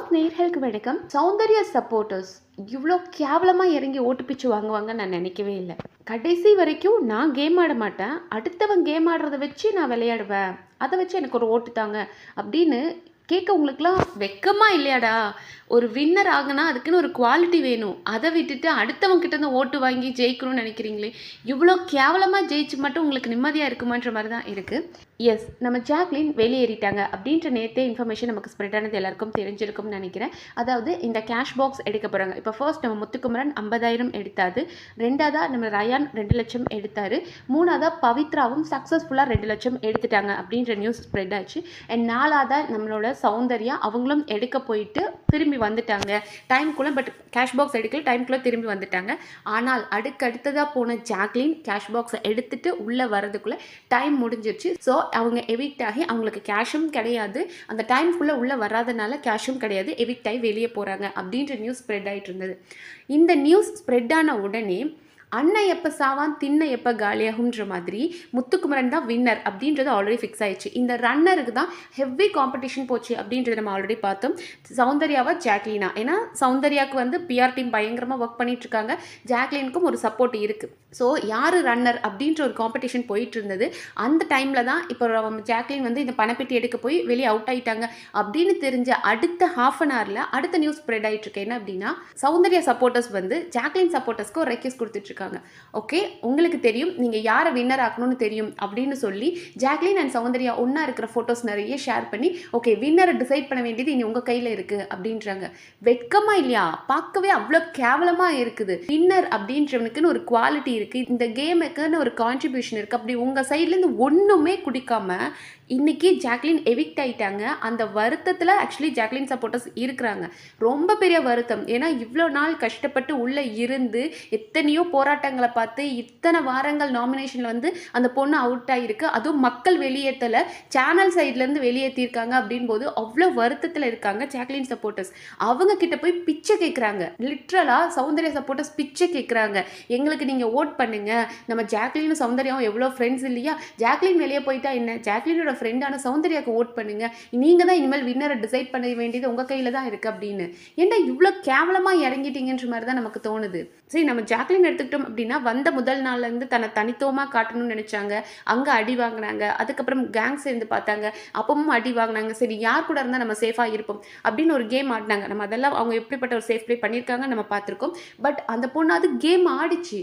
Pass நேர்களுக்கு வணக்கம். Soundarya supporters இவ்வளோ கேவலமாக இறங்கி ஓட்டு பிச்சு வாங்குவாங்கன்னு நான் நினைக்கவே இல்லை. கடைசி வரைக்கும் நான் கேம் ஆட மாட்டேன். அடுத்தவன் கேம் ஆடுறத வச்சு நான் விளையாடுவேன். அதை வச்சு எனக்கு ஒரு ஓட்டு தாங்க அப்படின்னு கேட்க உங்களுக்குலாம் வெக்கமாக இல்லையாடா? ஒரு வின்னர் ஆகுனா அதுக்குன்னு ஒரு குவாலிட்டி வேணும். அதை விட்டுட்டு அடுத்தவங்க கிட்ட இருந்து ஓட்டு வாங்கி ஜெயிக்கணும்னு நினைக்கிறீங்களே? இவ்வளோ கேவலமாக ஜெயிச்சு மட்டும் உங்களுக்கு நிம்மதியாக இருக்குமான்ற மாதிரி தான் இருக்குது எஸ் நம்ம ஜாக்லின் வெளியேறிட்டாங்க அப்படின்ற நேற்றே இன்ஃபர்மேஷன் நமக்கு ஸ்ப்ரெட் ஆனது எல்லாருக்கும் தெரிஞ்சிருக்கும்னு நினைக்கிறேன். அதாவது இந்த கேஷ் பாக்ஸ் எடுக்க போகிறாங்க இப்போ ஃபர்ஸ்ட் நம்ம முத்துக்குமரன் ஐம்பதாயிரம் எடுத்தாது ரெண்டாவதாக நம்ம ரயான் ரெண்டு லட்சம் எடுத்தார். மூணாவதாக பவித்ராவும் சக்ஸஸ்ஃபுல்லாக ரெண்டு லட்சம் எடுத்துட்டாங்க அப்படின்ற நியூஸ் ஸ்ப்ரெட் ஆச்சு. அண்ட் நாலாவதாக நம்மளோட சௌந்தர்யா அவங்களும் எடுக்க போயிட்டு திரும்பி வந்துட்டாங்க. டைம்குள்ளே பட் கேஷ் பாக்ஸ் எடுக்கல டைம்குள்ளே திரும்பி வந்துட்டாங்க. ஆனால் அடுக்கடுத்ததாக போன ஜாக்லின் கேஷ் பாக்ஸை எடுத்துட்டு உள்ளே வரதுக்குள்ளே டைம் முடிஞ்சிருச்சு. ஸோ அவங்க எவிக்ட் ஆகி அவங்களுக்கு கேஷும் கிடையாது. அந்த டைம்குள்ளே உள்ளே வராதனால கேஷும் கிடையாது. எவிக்ட் ஆகி வெளியே போகிறாங்க அப்படின்ற நியூஸ் ஸ்ப்ரெட் ஆகிட்டு இருந்தது. இந்த நியூஸ் ஸ்ப்ரெட் ஆன உடனே அண்ணன் எப்போ சாவான் தின்ன எப்போ காலியாகும்ன்ற மாதிரி முத்துக்குமரன் தான் வின்னர் அப்படின்றது ஆல்ரெடி ஃபிக்ஸ் ஆயிடுச்சு. இந்த ரன்னருக்கு தான் ஹெவி காம்படிஷன் போச்சு அப்படின்றத நம்ம ஆல்ரெடி பார்த்தோம். சௌந்தர்யாவா ஜாக்லினா? ஏன்னா சௌந்தர்யாவுக்கு வந்து பிஆர் டீம் பயங்கரமாக ஒர்க் பண்ணிட்டுருக்காங்க ஜாக்லீனுக்கும் ஜாக்லினுக்கும் ஒரு சப்போர்ட் இருக்குது ஸோ யார் ரன்னர் அப்படின்ற ஒரு காம்படிஷன் போயிட்டு இருந்தது. அந்த டைமில் தான் இப்போ ஜாக்லின் வந்து இந்த பணப்பெட்டி எடுக்க போய் வெளியே அவுட் ஆயிட்டாங்க. அப்படின்னு தெரிஞ்ச அடுத்த ஹாஃப் அன் ஹவரில் அடுத்த நியூஸ் ஸ்ப்ரெட் ஆகிட்டு இருக்கு. என்ன அப்படின்னா சௌந்தர்யா சப்போர்ட்டர்ஸ் வந்து ஜாக்லின் சப்போர்ட்டர்ஸ்க்கு ஒரு ரெக்வஸ்ட் கொடுத்துட்டு சொல்லியிருக்காங்க. ஓகே உங்களுக்கு தெரியும். நீங்கள் யாரை வின்னர் ஆக்கணும்னு தெரியும் அப்படின்னு சொல்லி ஜாக்லின் அண்ட் சௌந்தர்யா ஒன்றா இருக்கிற ஃபோட்டோஸ் நிறைய ஷேர் பண்ணி ஓகே வின்னரை டிசைட் பண்ண வேண்டியது இனி உங்கள் கையில் இருக்குது அப்படின்றாங்க. வெட்கமா இல்லையா? பார்க்கவே அவ்வளோ கேவலமாக இருக்குது. வின்னர் அப்படின்றவனுக்குன்னு ஒரு குவாலிட்டி இருக்குது இந்த கேமுக்குன்னு ஒரு கான்ட்ரிபியூஷன் இருக்குது அப்படி உங்கள் சைட்லேருந்து ஒன்றுமே குடிக்காம இன்றைக்கி ஜாக்லின் எவிக்ட் ஆகிட்டாங்க அந்த வருத்தத்தில் ஆக்சுவலி ஜாக்லின் சப்போர்ட்டர்ஸ் இருக்கிறாங்க. ரொம்ப பெரிய வருத்தம். ஏன்னா இவ்வளோ நாள் கஷ்டப்பட்டு உள்ளே இருந்து எத்தனையோ போராட்டங்களை பார்த்து இத்தனை வாரங்கள் நாமினேஷனில் வந்து அந்த பொண்ணு அவுட் ஆகிருக்கு அதுவும் மக்கள் வெளியேற்றலை சேனல் சைட்லேருந்து வெளியேற்றிருக்காங்க அப்படின் போது அவ்வளோ வருத்தத்தில் இருக்காங்க ஜாக்லின் சப்போர்ட்டர்ஸ் அவங்க கிட்ட போய் பிச்சை கேட்குறாங்க லிட்ரலாக சௌந்தர்யா சப்போர்ட்டர்ஸ் பிச்சை கேட்குறாங்க எங்களுக்கு நீங்கள் ஓட் பண்ணுங்க. நம்ம ஜாக்லின் சௌந்தர்யாவும் எவ்வளோ ஃப்ரெண்ட்ஸ் இல்லையா? ஜாக்லின் வெளியே போயிட்டா என்ன? ஜாக்லினோட ஃப்ரெண்டான சௌந்தர்யாவுக்கு ஓட் பண்ணுங்க. நீங்கள் தான் இனிமேல் வின்னரை டிசைட் பண்ண வேண்டியது உங்கள் கையில் தான் இருக்குது அப்படின்னு. ஏன்டா இவ்வளோ கேவலமாக இறங்கிட்டீங்கன்ற மாதிரி தான் நமக்கு தோணுது. சரி நம்ம ஜாக்லின் எடுத்துக்கிட்டோம் அப்படின்னா வந்த முதல் நாள்லேருந்து தன்னை தனித்துவமாக காட்டணும்னு நினச்சாங்க. அங்கே அடி வாங்கினாங்க. அதுக்கப்புறம் கேங் சேர்ந்து பார்த்தாங்க. அப்பவும் அடி வாங்கினாங்க. சரி யார் கூட இருந்தால் நம்ம சேஃபாக இருப்போம் அப்படின்னு ஒரு கேம் ஆடினாங்க. நம்ம அதெல்லாம் அவங்க எப்படிப்பட்ட ஒரு சேஃப் ப்ளே பண்ணியிருக்காங்க நம்ம பார்த்துருக்கோம். பட் அந்த பொண்ணு அது கேம் ஆடிச்சு.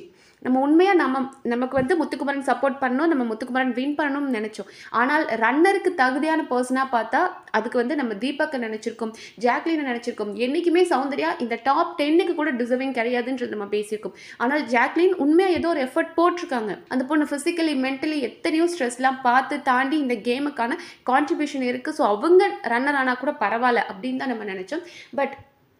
நம்ம உண்மையாக நம்ம நமக்கு வந்து முத்துக்குமரன் சப்போர்ட் பண்ணணும் நம்ம முத்துக்குமரன் வின் பண்ணணும்னு நினச்சோம். ஆனால் ரன்னருக்கு தகுதியான பர்சனாக பார்த்தா அதுக்கு வந்து நம்ம தீபக்கை நினச்சிருக்கோம் ஜாக்லினை நினச்சிருக்கோம். என்றைக்குமே சௌந்தர்யா இந்த டாப் டென்னுக்கு கூட டிசர்விங் கிடையாதுன்றது நம்ம பேசியிருக்கோம். ஆனால் ஜாக்லின் உண்மையாக ஏதோ ஒரு எஃபர்ட் போட்டிருக்காங்க. அந்த பொண்ணு ஃபிசிக்கலி மென்டலி எத்தனையோ ஸ்ட்ரெஸ்லாம் பார்த்து தாண்டி இந்த கேமுக்கான கான்ட்ரிபியூஷன் இருக்குது ஸோ அவங்க ரன்னர் ஆனால் கூட பரவாயில்ல அப்படின்னு தான் நம்ம நினச்சோம். பட்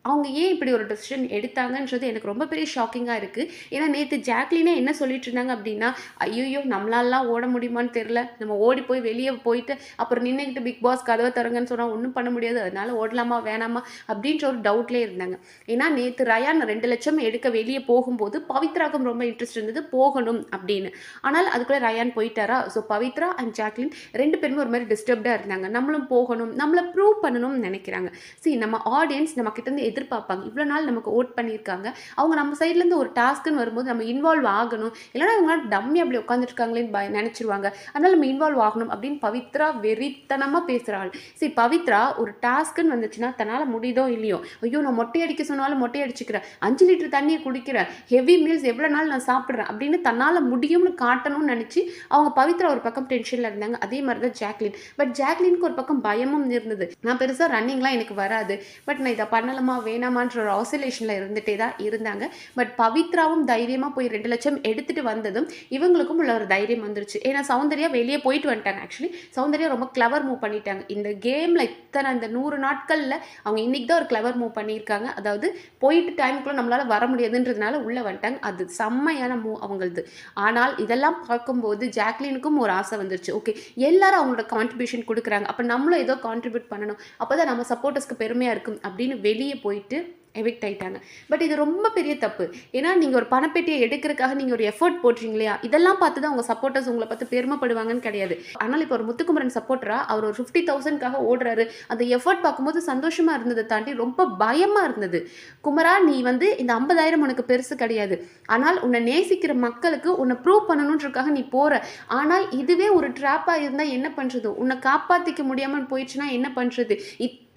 அவங்க ஏன் இப்படி ஒரு டெசிஷன் எடுத்தாங்கன்றது எனக்கு ரொம்ப பெரிய ஷாக்கிங்காக இருக்குது ஏன்னா நேற்று ஜாக்லினே என்ன சொல்லிட்டு இருந்தாங்க அப்படின்னா ஐயோ நம்மளாலாம் ஓட முடியுமான்னு தெரில நம்ம ஓடி போய் வெளியே போயிட்டு அப்புறம் நின்றுக்கிட்டு பிக் பாஸ் கதவை தருங்கன்னு சொன்னால் ஒன்றும் பண்ண முடியாது. அதனால ஓடலாமா வேணாமா? அப்படின்ற ஒரு டவுட்லேயே இருந்தாங்க. ஏன்னா நேற்று ரயான் ரெண்டு லட்சம் எடுக்க வெளியே போகும்போது பவித்ராக்கும் ரொம்ப இன்ட்ரெஸ்ட் இருந்தது போகணும் அப்படின்னு. ஆனால் அதுக்குள்ளே ரயான் போயிட்டாரா? ஸோ பவித்ரா அண்ட் ஜாக்லின் ரெண்டு பேருமே ஒரு மாதிரி டிஸ்டர்ப்டாக இருந்தாங்க. நம்மளும் போகணும் நம்மளை ப்ரூவ் பண்ணணும்னு நினைக்கிறாங்க. சரி நம்ம ஆடியன்ஸ் நம்ம கிட்டேருந்து எதிர்பார்ப்பாங்க. இவ்வளோ நாள் நமக்கு ஓட் பண்ணியிருக்காங்க. அவங்க நம்ம சைட்லேருந்து ஒரு டாஸ்க்குன்னு வரும்போது நம்ம இன்வால்வ் ஆகணும். இல்லைனா அவங்க டம்மி அப்படி உட்காந்துருக்காங்களேன்னு பய நினச்சிருவாங்க. அதனால் நம்ம இன்வால்வ் ஆகணும் அப்படின்னு பவித்ரா வெறித்தனமாக பேசுகிறாள் சரி பவித்ரா ஒரு டாஸ்க்குன்னு வந்துச்சுன்னா தன்னால் முடியுதோ இல்லையோ? ஐயோ நான் மொட்டை அடிக்க சொன்னாலும் மொட்டை அடிச்சுக்கிறேன் அஞ்சு லிட்டர் தண்ணியை குடிக்கிறேன் ஹெவி மீல்ஸ் எவ்வளோ நாள் நான் சாப்பிட்றேன் அப்படின்னு தன்னால் முடியும்னு காட்டணும்னு நினச்சி அவங்க பவித்ரா ஒரு பக்கம் டென்ஷனில் இருந்தாங்க. அதே மாதிரி தான் ஜாக்லின். பட் ஜாக்லினுக்கு ஒரு பக்கம் பயமும் இருந்தது. நான் பெருசாக ரன்னிங்லாம் எனக்கு வராது. பட் நான் இதை பண்ணலாமா வேணாமான்ற ஒரு ஆசிலேஷனில் இருந்துகிட்டே தான் இருந்தாங்க. பட் பவித்ராவும் தைரியமாக போய் ரெண்டு லட்சம் எடுத்துகிட்டு வந்ததும் இவங்களுக்கும் உள்ள ஒரு தைரியம் வந்துருச்சு. ஏன்னா சௌந்தர்யா வெளியே போயிட்டு வந்துட்டாங்க ஆக்சுவலி சௌந்தர்யா ரொம்ப கிளவர் மூவ் பண்ணிட்டாங்க. இந்த கேமில் இத்தனை அந்த நூறு நாட்களில் அவங்க இன்னைக்கு தான் ஒரு கிளவர் மூவ் பண்ணியிருக்காங்க. அதாவது போயிட்டு டைமுக்குள்ளே நம்மளால் வர முடியாதுன்றதுனால உள்ளே வந்துட்டாங்க. அது செம்மையான மூவ் அவங்களது. ஆனால் இதெல்லாம் பார்க்கும்போது ஜாக்லினுக்கும் ஒரு ஆசை வந்துருச்சு. ஓகே எல்லாரும் அவங்களோட கான்ட்ரிபியூஷன் கொடுக்குறாங்க. அப்போ நம்மளும் ஏதோ கான்ட்ரிபியூட் பண்ணணும். அப்போ தான் நம்ம சப்போர்ட்டர்ஸ்க்கு பெருமையாக இருக்கும் அப்படின்னு வெளியே போயிட்டு எவிக்ட் ஆயிட்டாங்க. பட் இது ரொம்ப பெரிய தப்பு. ஏன்னா நீங்கள் ஒரு பணப்பெட்டியை எடுக்கிறதுக்காக நீங்கள் ஒரு எஃபர்ட் போடுறீங்க இல்லையா இதெல்லாம் பார்த்து தான் உங்கள் சப்போர்ட்டர்ஸ் உங்களை பார்த்து பெருமைப்படுவாங்கன்னு கிடையாது. ஆனால் இப்போ ஒரு முத்துக்குமரன் சப்போர்ட்டரா அவர் ஒரு ஃபிஃப்டி தௌசண்ட்காக ஓடுறாரு. அந்த எஃபர்ட் பார்க்கும்போது சந்தோஷமா இருந்ததை தாண்டி ரொம்ப பயமா இருந்தது. குமரா நீ வந்து இந்த ஐம்பதாயிரம் உனக்கு பெருசு கிடையாது. ஆனால் உன்னை நேசிக்கிற மக்களுக்கு உன்னை ப்ரூவ் பண்ணணுன்றதுக்காக நீ போற. ஆனால் இதுவே ஒரு ட்ராப்பாக இருந்தால் என்ன பண்ணுறது உன்னை காப்பாற்றிக்க முடியாமல் போயிடுச்சுன்னா என்ன பண்ணுறது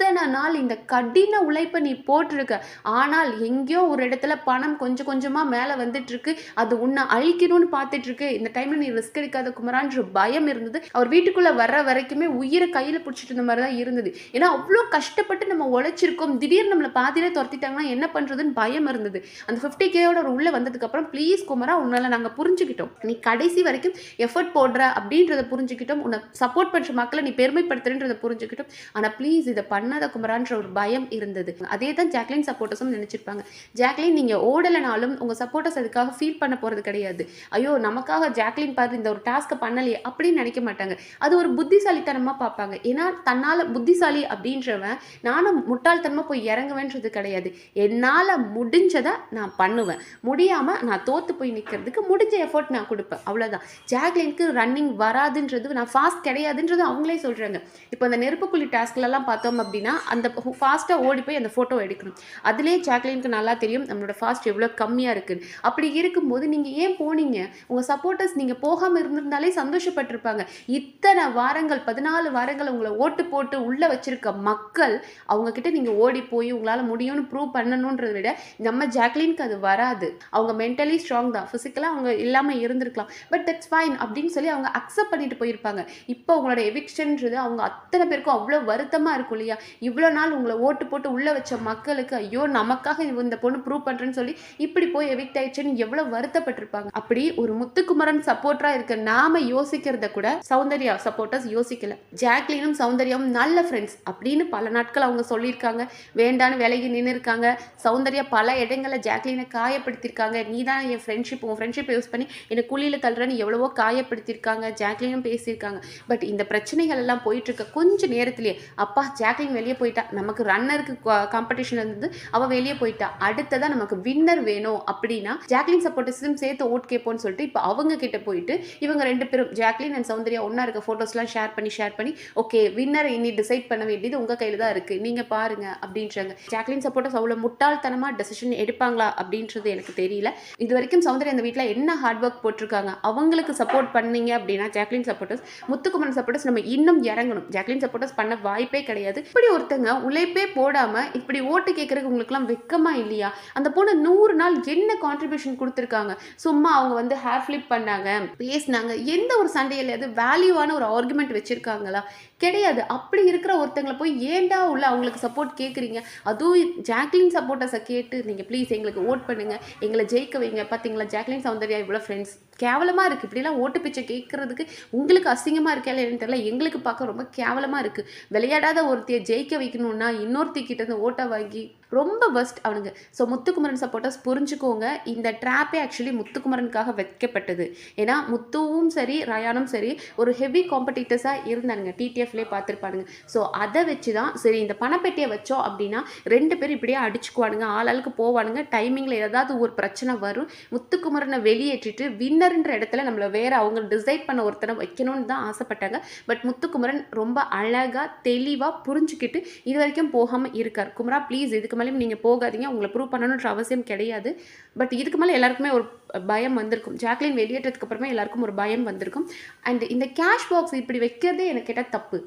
இத்தனை நாள் இந்த கடின உழைப்பை நீ போட்டிருக்க. ஆனால் எங்கேயோ ஒரு இடத்துல பணம் கொஞ்சம் கொஞ்சமாக மேலே வந்துட்டுருக்கு. அது உன்னை அழிக்கணும்னு பார்த்துட்ருக்கு இந்த டைமில் நீ ரிஸ்க் எடுக்காத குமரான்ற பயம் இருந்தது. அவர் வீட்டுக்குள்ளே வர்ற வரைக்குமே உயிரை கையில் பிடிச்சிட்டு இருந்த மாதிரி தான் இருந்தது. ஏன்னா அவ்வளோ கஷ்டப்பட்டு நம்ம உழைச்சிருக்கோம். திடீர்னு நம்மளை பாதியிலே துரத்திட்டாங்கன்னா என்ன பண்ணுறதுன்னு பயம் இருந்தது. அந்த ஃபிஃப்டி கேயோட ஒரு உள்ளே வந்ததுக்கப்புறம் ப்ளீஸ் குமரா உன்னால நாங்கள் புரிஞ்சுக்கிட்டோம். நீ கடைசி வரைக்கும் எஃபர்ட் போடுற அப்படின்றத புரிஞ்சுக்கிட்டோம். உன்னை சப்போர்ட் பண்ணுற மக்களை நீ பெருமைப்படுத்துறன்றதை புரிஞ்சுக்கிட்டோம். ஆனால் ப்ளீஸ் இதை பண்ண பண்ணாத குமரான்ற ஒரு பயம் இருந்தது. அதே தான் ஜாக்லின் சப்போர்ட்டர்ஸும் நினச்சிருப்பாங்க. ஜாக்லின் நீங்கள் ஓடலைனாலும் உங்கள் சப்போர்ட்டர்ஸ் அதுக்காக ஃபீல் பண்ண போகிறது கிடையாது. ஐயோ நமக்காக ஜாக்லின் பார்த்து இந்த ஒரு டாஸ்க்கை பண்ணலையே அப்படின்னு நினைக்க மாட்டாங்க. அது ஒரு புத்திசாலித்தனமாக பார்ப்பாங்க. ஏன்னா தன்னால் புத்திசாலி அப்படின்றவன் நானும் முட்டாள்தனமாக போய் இறங்குவேன்றது கிடையாது. என்னால் முடிஞ்சதை நான் பண்ணுவேன். முடியாமல் நான் தோற்று போய் நிற்கிறதுக்கு முடிஞ்ச எஃபோர்ட் நான் கொடுப்பேன். அவ்வளோதான் ஜாக்லினுக்கு ரன்னிங் வராதுன்றது நான் ஃபாஸ்ட் கிடையாதுன்றது அவங்களே சொல்கிறாங்க இப்போ அந்த நெருப்புக்குழி டாஸ்க்லலாம் பார்த்தோம் அப்படின்னா அந்த ஃபாஸ்ட்டாக ஓடி போய் அந்த ஃபோட்டோ எடுக்கணும். அதுலேயே ஜாக்லினுக்கு நல்லா தெரியும் நம்மளோட ஃபாஸ்ட் எவ்வளோ கம்மியாக இருக்குன்னு. அப்படி இருக்கும்போது நீங்கள் ஏன் போனீங்க? உங்கள் சப்போர்ட்டர்ஸ் நீங்கள் போகாமல் இருந்திருந்தாலே சந்தோஷப்பட்டிருப்பாங்க. இத்தனை வாரங்கள் பதினாலு வாரங்கள் உங்களை ஓட்டு போட்டு உள்ளே வச்சிருக்க மக்கள் அவங்கக்கிட்ட நீங்கள் ஓடி போய் உங்களால் முடியும்னு ப்ரூவ் பண்ணணுன்றதை விட நம்ம ஜாக்லினுக்கு அது வராது. அவங்க மென்டலி ஸ்ட்ராங் தான். ஃபிசிக்கலாக அவங்க இல்லாமல் இருந்திருக்கலாம். பட் தட்ஸ் ஃபைன் அப்படின்னு சொல்லி அவங்க அக்செப்ட் பண்ணிட்டு போயிருப்பாங்க. இப்போ உங்களோட எவிக்ஷன்ன்றது அவங்க அத்தனை பேருக்கும் அவ்வளோ வருத்தமாக இருக்கும் இல்லையா? இவ்வளோ நாள் உங்களை ஓட்டு போட்டு உள்ளே வச்ச மக்களுக்கு ஐயோ நமக்காக இந்த பொண்ணு ப்ரூவ் பண்ணுறேன்னு சொல்லி இப்படி போய் எவிக்ட் ஆயிடுச்சுன்னு எவ்வளோ வருத்தப்பட்டிருப்பாங்க. அப்படி ஒரு முத்துக்குமரன் சப்போர்ட்டராக இருக்க நாம யோசிக்கிறத கூட சௌந்தர்யா சப்போர்ட்டர்ஸ் யோசிக்கல. ஜாக்லினும் சௌந்தர்யாவும் நல்ல ஃப்ரெண்ட்ஸ் அப்படின்னு பல நாட்கள் அவங்க சொல்லியிருக்காங்க. வேண்டான்னு விலகி நின்று இருக்காங்க சௌந்தர்யா பல இடங்களில் ஜாக்லினை காயப்படுத்தியிருக்காங்க. நீ தான் என் ஃப்ரெண்ட்ஷிப் உன் ஃப்ரெண்ட்ஷிப்பை யூஸ் பண்ணி என்னை குழியில் தள்ளுறன்னு எவ்வளவோ காயப்படுத்தியிருக்காங்க. ஜாக்லினும் பேசியிருக்காங்க. பட் இந்த பிரச்சனைகள் எல்லாம் போயிட்டு இருக்க கொஞ்ச நேரத்திலேயே அப்பா ஜாக்லின் வெளியே போயிட்டா. நமக்கு ரன்னருக்கு காம்படிஷன் இருந்தது அவள் வெளியே போயிட்டா. அடுத்ததான் நமக்கு வின்னர் வேணும் அப்படின்னா ஜாக்லின் சப்போர்ட்டர்ஸும் சேர்த்து ஓட் கேட்போம்னு சொல்லிட்டு இப்போ அவங்க கிட்ட போயிட்டு இவங்க ரெண்டு பேரும் ஜாக்லின் அண்ட் சௌந்தர்யா ஒன்றா இருக்க ஃபோட்டோஸ்லாம் ஷேர் பண்ணி ஷேர் பண்ணி ஓகே வின்னர் இனி டிசைட் பண்ண வேண்டியது உங்கள் கையில் தான் இருக்குது நீங்கள் பாருங்க அப்படின்றாங்க. ஜாக்லின் சப்போர்ட்டர்ஸ் அவ்வளோ முட்டாள்தனமாக டெசிஷன் எடுப்பாங்களா அப்படின்றது எனக்கு தெரியல. இது வரைக்கும் சௌந்தர்யா இந்த வீட்டில் என்ன ஹார்ட் ஒர்க் போட்டிருக்காங்க? அவங்களுக்கு சப்போர்ட் பண்ணீங்க அப்படின்னா ஜாக்லின் சப்போர்ட்டர்ஸ் முத்துக்குமரன் சப்போர்ட்டர்ஸ் நம்ம இன்னும் இறங்கணும். ஜாக்லின் சப்போர்ட்டர்ஸ் பண்ண வாய்ப்பே கிடையாது. இப்படி ஒருத்தங்க உழைப்பே போடாம இப்படி ஓட்டு கேட்குறதுக்கு உங்களுக்குலாம் வெக்கமா இல்லையா? அந்த பொண்ணு நூறு நாள் என்ன கான்ட்ரிபியூஷன் கொடுத்துருக்காங்க? சும்மா அவங்க வந்து ஹேர் ஃபிளிப் பண்ணாங்க பேசினாங்க எந்த ஒரு சண்டையிலையாவது வேல்யூவான ஒரு ஆர்குமெண்ட் வச்சிருக்காங்களா? கிடையாது. அப்படி இருக்கிற ஒருத்தங்களை போய் ஏன்டா உள்ள அவங்களுக்கு சப்போர்ட் கேட்குறீங்க அதுவும் ஜாக்லின் சப்போர்ட்டர்ஸை கேட்டு நீங்கள் ப்ளீஸ் எங்களுக்கு ஓட் பண்ணுங்கள் எங்களை ஜெயிக்க வைங்க. பார்த்தீங்களா ஜாக்லின் சௌந்தர்யா இவ்வளோ ஃப்ரெண்ட்ஸ் கேவலமாக இருக்குது இப்படிலாம் ஓட்டு பிச்சை கேட்குறதுக்கு உங்களுக்கு அசிங்கமாக இருக்கா இல்லைன்னு தெரியல. எங்களுக்கு பார்க்க ரொம்ப கேவலமாக இருக்குது விளையாடாத ஒருத்தையை ஜெயிக்க வைக்கணும்னா இன்னொருத்தி கிட்ட இருந்து ஓட்டை வாங்கி ரொம்ப பெஸ்ட் அவனுங்க. ஸோ முத்துக்குமரன் சப்போர்ட்டர்ஸ் புரிஞ்சுக்கோங்க இந்த ட்ராப்பே ஆக்சுவலி முத்துக்குமரனுக்காக வைக்கப்பட்டது. ஏன்னா முத்துவும் சரி ரயானும் சரி ஒரு ஹெவி காம்படிட்டர்ஸாக இருந்தானுங்க. டிடிஎஃப்லேயே பார்த்துருப்பானுங்க. ஸோ அதை வச்சு தான் சரி இந்த பணப்பெட்டியை வச்சோம் அப்படின்னா ரெண்டு பேரும் இப்படியே அடிச்சுக்குவானுங்க. ஆளாளுக்கு போவானுங்க. டைமிங்கில் ஏதாவது ஒரு பிரச்சனை வரும். முத்துக்குமரனை வெளியேற்றிட்டு வின்னர்ன்ற இடத்துல நம்மளை வேற அவங்க டிசைட் பண்ண ஒருத்தனை வைக்கணும்னு தான் ஆசைப்பட்டாங்க. பட் முத்துக்குமரன் ரொம்ப அழகாக தெளிவாக புரிஞ்சுக்கிட்டு இது வரைக்கும் போகாமல் இருக்கார். குமரா ப்ளீஸ் இதுக்கு மேலேயும் நீங்கள் போகாதீங்க. உங்களை ப்ரூவ் பண்ணணுன்ற அவசியம் கிடையாது. பட் இதுக்கு மேலே எல்லாருக்குமே ஒரு பயம் வந்திருக்கும். ஜாக்லின் வெளியேற்றதுக்கு அப்புறமே எல்லாருக்கும் ஒரு பயம் வந்திருக்கும். அண்ட் இந்த கேஷ் பாக்ஸ் இப்படி வைக்கிறதே எனக்கு கேட்டால் தப்பு.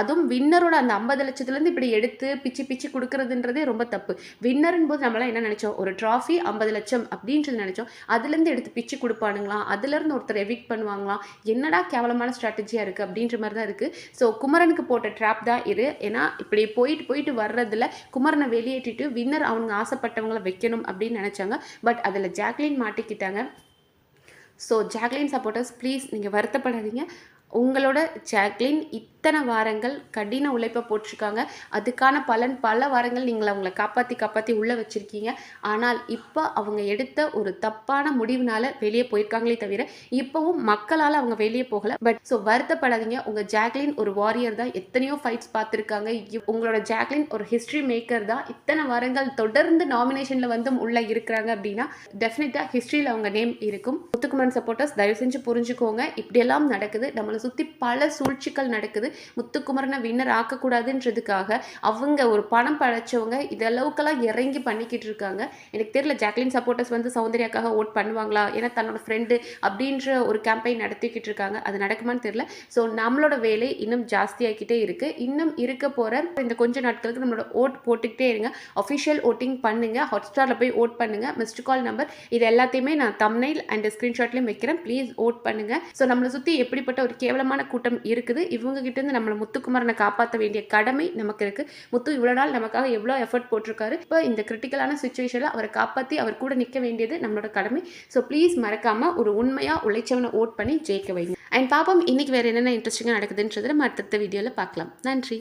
அதுவும் வின்னரோட அந்த ஐம்பது லட்சத்துலேருந்து இப்படி எடுத்து பிச்சு பிச்சு கொடுக்குறதுன்றதே ரொம்ப தப்பு. வின்னர்னு போது நம்மளாம் என்ன நினச்சோம்? ஒரு ட்ராஃபி ஐம்பது லட்சம் அப்படின்றது நினச்சோம். அதுலேருந்து எடுத்து பிச்சு கொடுப்பானுங்களாம் அதுலேருந்து ஒருத்தர் எவிக் பண்ணுவாங்களாம் என்னடா கேவலமான ஸ்ட்ராட்டஜியாக இருக்குது அப்படின்ற மாதிரி தான் இருக்குது ஸோ குமரனுக்கு போட்ட ட்ராப் தான் இரு ஏன்னா இப்படி போயிட்டு போயிட்டு வர்றதில் குமரனை வெளியேற்றிட்டு வின்னர் அவங்க ஆசைப்பட்டவங்கள வைக்கணும் அப்படின்னு நினச்சாங்க. பட் அதில் ஜாக்லின் மாட்டிக்கிட்டாங்க. ஸோ ஜாக்லின் சப்போர்ட்டர்ஸ் ப்ளீஸ் நீங்கள் வருத்தப்படாதீங்க. உங்களோட ஜாக்லின் இத்தனை வாரங்கள் கடின உழைப்பை போட்டிருக்காங்க. அதுக்கான பலன் பல வாரங்கள் நீங்கள் அவங்கள காப்பாற்றி காப்பாற்றி உள்ளே வச்சுருக்கீங்க. ஆனால் இப்போ அவங்க எடுத்த ஒரு தப்பான முடிவுனால வெளியே போயிருக்காங்களே தவிர இப்போவும் மக்களால் அவங்க வெளியே போகலை. பட் ஸோ வருத்தப்படாதீங்க. உங்கள் ஜாக்லின் ஒரு வாரியர் தான். எத்தனையோ ஃபைட்ஸ் பார்த்துருக்காங்க. உங்களோட ஜாக்லின் ஒரு ஹிஸ்ட்ரி மேக்கர் தான். இத்தனை வாரங்கள் தொடர்ந்து நாமினேஷனில் வந்து உள்ளே இருக்கிறாங்க அப்படின்னா டெஃபினட்டாக ஹிஸ்ட்ரியில் அவங்க நேம் இருக்கும். முத்துக்குமரன் சப்போர்ட்டர்ஸ் தயவு செஞ்சு புரிஞ்சுக்கோங்க. இப்படியெல்லாம் நடக்குது. நம்மளை சுற்றி பல சூழ்ச்சிகள் நடக்குது. முத்துக்குமரனை வின்னர் ஆக்கக்கூடாதுன்றதுக்காக அவங்க ஒரு பணம் படைச்சவங்க இதளவுக்கெல்லாம் இறங்கி பண்ணிக்கிட்டு இருக்காங்க. எனக்கு தெரியல ஜாக்லின் சப்போர்ட்டர்ஸ் வந்து சௌந்தர்யாக்காக ஓட் பண்ணுவாங்களா? ஏன்னா தன்னோட ஃப்ரெண்டு அப்படின்ற ஒரு கேம்பெயின் நடத்திக்கிட்டு இருக்காங்க. அது நடக்குமான்னு தெரியல. ஸோ நம்மளோட வேலை இன்னும் ஜாஸ்தியாகிக்கிட்டே இருக்கு. இன்னும் இருக்க போகிற இந்த கொஞ்ச நாட்களுக்கு நம்மளோட ஓட் போட்டுக்கிட்டே இருங்க. அஃபிஷியல் ஓட்டிங் பண்ணுங்க. ஹாட்ஸ்டாரில் போய் ஓட் பண்ணுங்க. மிஸ்டு கால் நம்பர் இது எல்லாத்தையுமே நான் தம்னைல் அண்ட் ஸ்க்ரீன்ஷாட்லேயும் வைக்கிறேன். ப்ளீஸ் ஓட் பண்ணுங்க. ஸோ நம்மளை சுற்றி எப்படிப்பட்ட ஒரு கேவலமான கூட்டம் இருக்குது? இவங்க கிட்ட இருந்து நம்மளை முத்துக்குமரனை காப்பாற்ற வேண்டிய கடமை நமக்கு இருக்கு. முத்து இவ்வளோ நாள் நமக்காக எவ்வளோ எஃபர்ட் போட்டிருக்காரு. இப்போ இந்த கிரிட்டிக்கலான சுச்சுவேஷனில் அவரை காப்பாற்றி அவர் கூட நிற்க வேண்டியது நம்மளோட கடமை. ஸோ ப்ளீஸ் மறக்காம ஒரு உண்மையாக உழைச்சவனை ஓட் பண்ணி ஜெயிக்க வைங்க. அண்ட் பாப்போம் இன்னைக்கு வேறு என்னென்ன இன்ட்ரெஸ்டிங்காக நடக்குதுன்றதை நம்ம அடுத்த வீடியோவில் பார்க்கலாம். நன்றி.